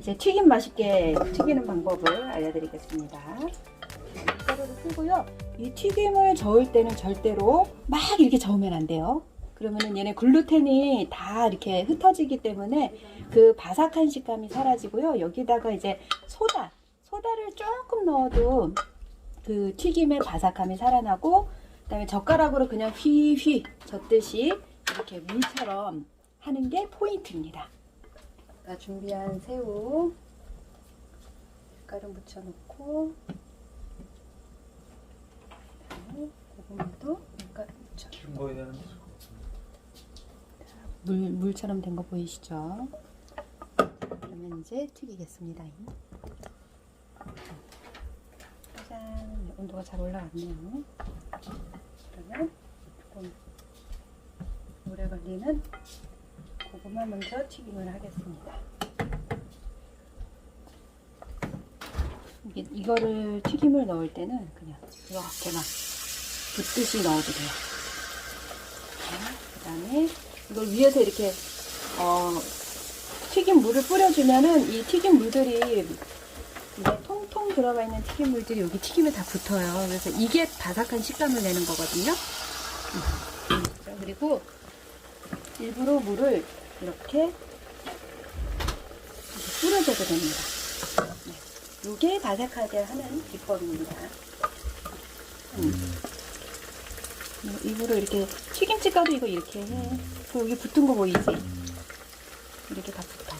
이제 튀김 맛있게 튀기는 방법을 알려드리겠습니다. 밀가루를 풀고요. 이 튀김을 저을 때는 절대로 막 이렇게 저으면 안 돼요. 그러면은 얘네 글루텐이 다 이렇게 흩어지기 때문에 그 바삭한 식감이 사라지고요. 여기다가 이제 소다, 소다를 조금 넣어도 그 튀김의 바삭함이 살아나고 그다음에 젓가락으로 그냥 휘휘 젓듯이 이렇게 물처럼 하는 게 포인트입니다. 자, 준비한 새우 밀가루 묻혀놓고 고구마도 밀가루 묻혀 기름 거야 되는데. 물, 물처럼 된 거 보이시죠? 그러면 이제 튀기겠습니다. 짜잔, 온도가 잘 올라왔네요. 그러면 조금 오래 걸리는 고구마 먼저 튀김을 하겠습니다. 이게, 이거를 튀김을 넣을 때는 그냥 이렇게 막 붓듯이 넣어도 돼요. 그 다음에 이걸 위에서 이렇게 어, 튀김 물을 뿌려주면은 이 튀김 물들이 통통 들어가 있는 튀김 물들이 여기 튀김에 다 붙어요. 그래서 이게 바삭한 식감을 내는 거거든요. 음. 자, 그리고 일부러 물을 이렇게, 이렇게 뿌려줘도 됩니다. 네. 이게 바삭하게 하는 비법입니다. 음. 일부러 이렇게 튀김집 가도 이거 이렇게 해. 그 여기 붙은 거 보이지? 이렇게 다 붙어.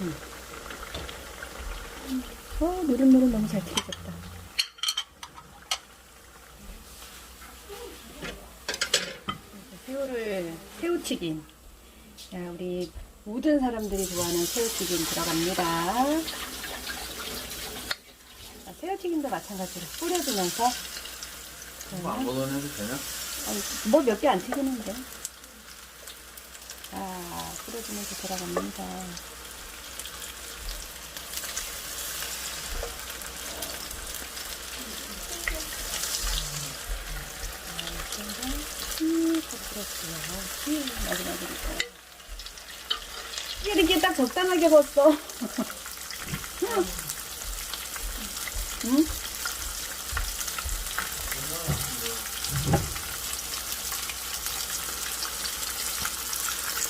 음. 음. 어, 노릇노릇 너무 잘 튀겨졌다. 새우튀김. 자, 우리 모든 사람들이 좋아하는 새우튀김 들어갑니다. 자, 새우튀김도 마찬가지로 뿌려주면서 뭐 아무거나 해도 되냐? 뭐몇 개 안 튀기는데. 자, 뿌려주면서 들어갑니다. 뿌렸어요. 마지막으로. 이렇게 딱 적당하게 구웠어. 응?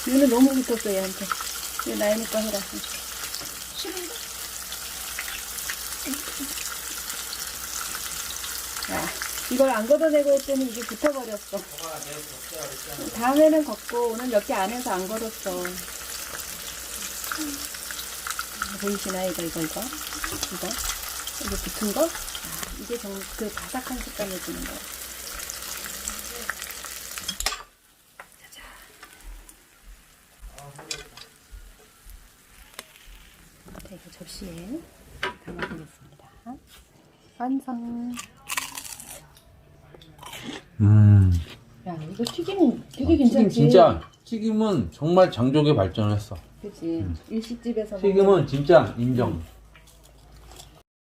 이거는 너무 붙었어 얘한테 나연이 거 해라 싫은데? 야 이걸 안 걷어내고 했더니 이게 붙어버렸어. 다음에는 걷고 오늘 몇 개 안 해서 안 걸었어. 보이시나 이거 이거 이거? 이거? 이거 붙은 거? 아, 이게 정, 그 바삭한 식감을 주는 거야. 자, 이거 접시에 담아보겠습니다. 완성. 음. 야, 이거 튀김 되게 튀김 괜찮지? 진짜 튀김은 정말 장족에 발전했어. 그치. 일식집에서 튀김은 진짜 인정.